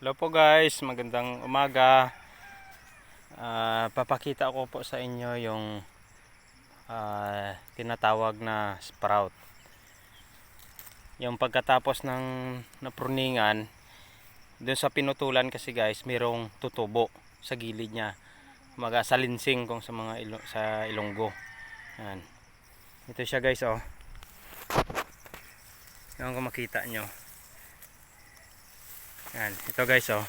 Hello po guys, magandang umaga. Ah, papakita ko po sa inyo yung ah, tinatawag na sprout. Yung pagkatapos ng napruningan, doon sa pinutulan kasi guys, mayroong tutubo sa gilid niya. Mga salinsing kung sa mga ilo- sa ilonggo. Yan. Ito siya guys oh. Yan kung makita nyo. Yan, ito guys oh.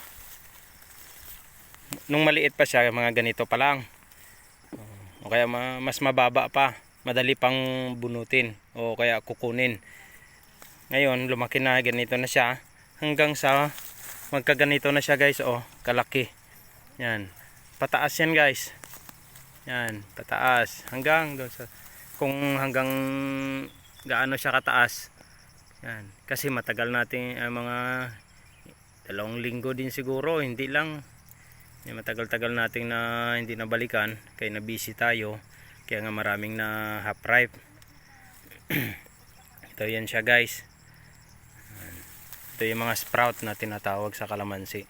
Nung maliit pa siya, mga ganito pa lang. O kaya ma- mas mababa pa, madali pang bunutin o kaya kukunin. Ngayon, lumaki na ganito na siya hanggang sa magkaganito na siya guys oh, kalaki. Yan. Pataas yan guys. Yan, pataas hanggang doon sa kung hanggang gaano siya kataas. Yan, kasi matagal natin ah, mga dalawang linggo din siguro, hindi lang. Matagal-tagal nating na hindi nabalikan kaya na busy tayo. Kaya nga maraming na half ripe. Ito yan siya guys. Ito yung mga sprout na tinatawag sa kalamansi.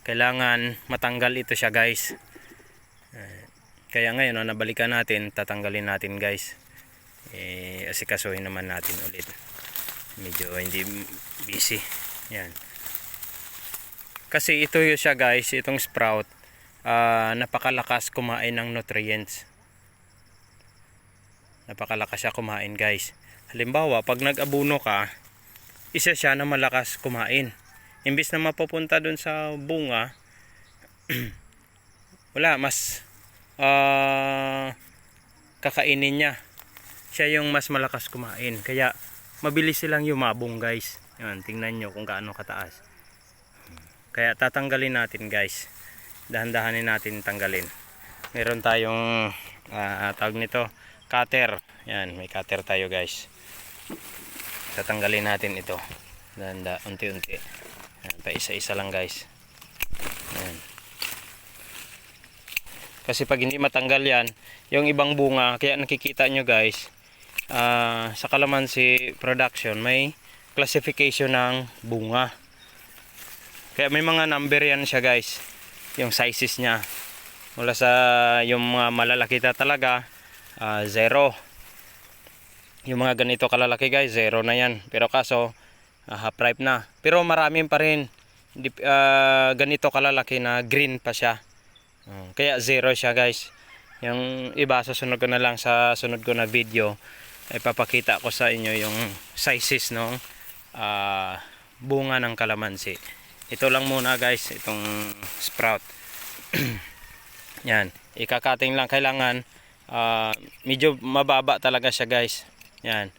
Kailangan matanggal ito siya guys. Kaya ngayon, no, nabalikan natin, tatanggalin natin guys. Eh, asikasuhin naman natin ulit. Medyo hindi busy. Yan. Kasi ito yung siya guys, itong sprout, ah, napakalakas kumain ng nutrients. Napakalakas siya kumain guys. Halimbawa, pag nag-abuno ka, isa siya na malakas kumain. Imbis na mapupunta dun sa bunga, wala, mas ah, kakainin niya. Siya yung mas malakas kumain. Kaya, mabilis silang yumabong guys. Yan, tingnan nyo kung gaano kataas. Kaya tatanggalin natin guys. Dahan-dahanin natin tanggalin. Meron tayong ah, tawag nito, cutter. Yan, may cutter tayo guys. Tatanggalin natin ito. Danda, unti-unti. Pa isa-isa lang guys. Yan. Kasi pag hindi matanggal yan, yung ibang bunga, kaya nakikita nyo guys, ah, sa Calamansi production, may classification ng bunga. Kaya may mga number yan siya guys. Yung sizes niya. Mula sa yung mga malalaki na talaga, ah, zero. Yung mga ganito kalalaki guys, zero na yan. Pero kaso, ah, half ripe na. Pero marami pa rin ah, ganito kalalaki na green pa siya. Oh, kaya zero siya guys. Yung iba sa sunod ko na lang sa sunod ko na video ay papakita ko sa inyo yung sizes ng ah, bunga ng kalamansi. Ito lang muna guys, itong sprout. Yan, ikakating lang kailangan ah, medyo mababa talaga siya guys. Yan.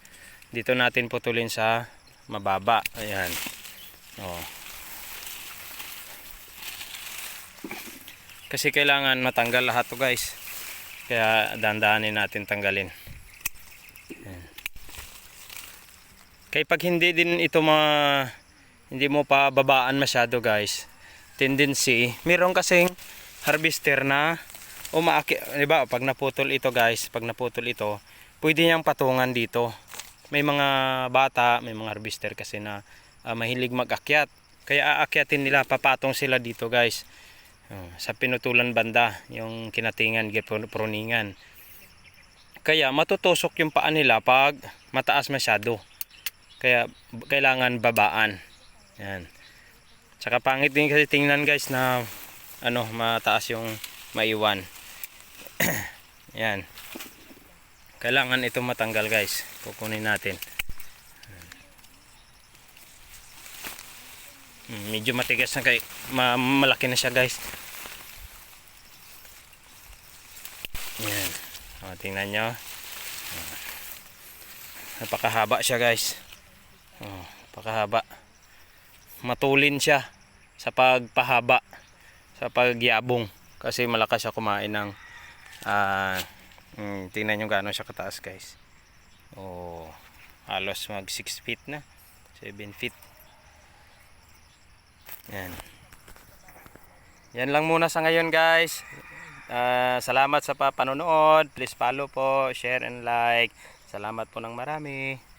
Dito natin putulin sa mababa. Ayan. Oh. Kasi kailangan matanggal lahat to guys. Kaya dandahanin natin tanggalin. Yan. Kaya pag hindi din ito ma hindi mo pa babaan masyado guys. Tendency, meron kasing harvester na umaaki, 'di ba? Pag naputol ito guys, pag naputol ito, pwede niyang patungan dito. May mga bata, may mga harvester kasi na ah, mahilig mag-akyat. Kaya aakyatin nila, papatong sila dito guys. Oh, sa pinutulan banda, yung kinatingan, pruningan. Kaya matutusok yung paa nila pag mataas masyado. Kaya kailangan babaan. Yan. Tsaka pangit din kasi tingnan guys na ano mataas yung maiwan. Yan. Kailangan ito matanggal guys. Kukunin natin. Hmm, medyo matigas na kay ma- malaki na siya guys. Yan. O, tingnan nyo. Napakahaba siya guys. O, napakahaba. Matulin siya sa pagpahaba. Sa pagyabong. Kasi malakas siya kumain ng ah mm, tingnan nyo gaano siya kataas guys. O, halos mag 6 feet na. 7 feet. Yan. Yan lang muna sa ngayon guys. Ah, salamat sa papanonood. Please follow po, share and like. Salamat po ng marami.